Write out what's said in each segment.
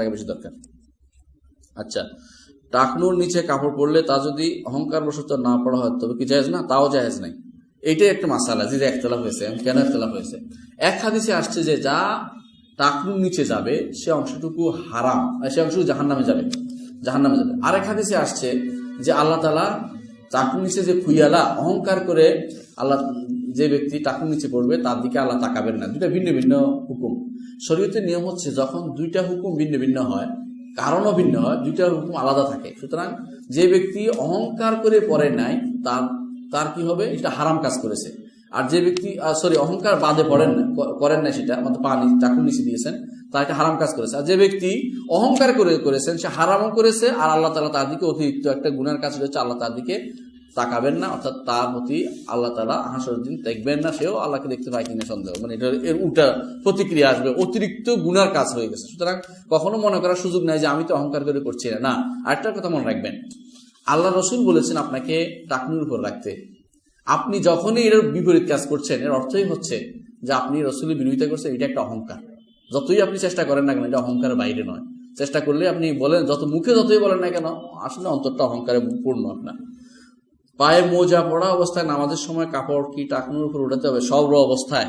টাকা বেশি দরকার। আচ্ছা টাকনুর নিচে কাপড় পরলে তা যদি অহংকার বশত না পড়া হয়, তবে কি জায়েজ না? তাও জায়েজ নাই। এইটাই একটা মাসালা, যে একতলাফ হয়েছে কেন একতলাফ হয়েছে? এক হাদিসে আসছে যে যা টাকনুর নিচে যাবে, সে অংশটুকু হারাম, সে অংশটুকু জাহান নামে যাবে জাহান নামে যাবে। আরেক হাদিসে আসছে যে আল্লাহ তালা টাকুর নিচে যে খুইয়ালা, অহংকার করে আল্লাহ যে ব্যক্তি টাকুর নিচে পড়বে, তার দিকে আল্লাহ তাকাবেন না। দুইটা ভিন্ন ভিন্ন হুকুম। শরীয়তের নিয়ম হচ্ছে, যখন দুইটা হুকুম ভিন্ন ভিন্ন হয়, কারণও ভিন্ন হয়, দুইটা হুকুম আলাদা থাকে। সুতরাং যে ব্যক্তি অহংকার করে পড়ে নাই, তার তার কি হবে? এটা হারাম কাজ করেছে। আর যে ব্যক্তি সরি অহংকার বাদে পড়েন না করেন না সেটা, আমাদের পানি চাকুর নিচে দিয়েছেন, তার একটা হারাম কাজ করেছে। আর যে ব্যক্তি অহংকার করে করেছেন, সে হারামও করেছে, আর আল্লাহ তালা তার দিকে অতিরিক্ত একটা গুণের কাজ রয়েছে আল্লাহ তার দিকে তাকাবেন না, অর্থাৎ তার প্রতি আল্লাহ তালা দিন দেখবেন না, সেও আল্লাহকে দেখতে পায় কিনা সন্দেহ। মানে এটা এর উল্টা প্রতিক্রিয়া আসবে, অতিরিক্ত গুনার কাজ হয়ে গেছে। সুতরাং কখনো মনে করার সুযোগ নাই যে আমি তো অহংকার করে করছি না। না আরেকটা কথা মনে রাখবেন। আল্লাহ রসুল বলেছেন আপনাকে টাকনুর উপর রাখতে। আপনি যখনই এর বিপরীত কাজ করছেন, এর অর্থই হচ্ছে যে আপনি রসুলের বিরোধিতা করছেন, এটা একটা অহংকার। যতই আপনি চেষ্টা করেন না কেন, এটা অহংকারের বাইরে নয়। চেষ্টা করলে আপনি বলেন, যত মুখে যতই বলেন না কেন, আসলে অন্তরটা অহংকারে পূর্ণ আপনার। পায়ে মোজা পড়া অবস্থায় নামাজের সময় কাপড় কি টাকনুর উপর উঠাতে হবে? সব অবস্থায়।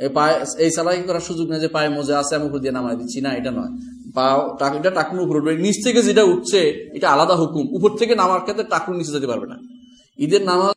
এই পায়ে, এই সালাই করার সুযোগ নেই যে পায়ে মোজা আছে, আমি উপর দিয়ে নামাই দিচ্ছি। না, এটা নয়। পা এটা টাকনুর উপর উঠবে। নিচ থেকে যেটা উঠছে, এটা আলাদা হুকুম। উপর থেকে নামার ক্ষেত্রে টাকনুর নিচে যেতে পারবে না। ঈদের নামাজ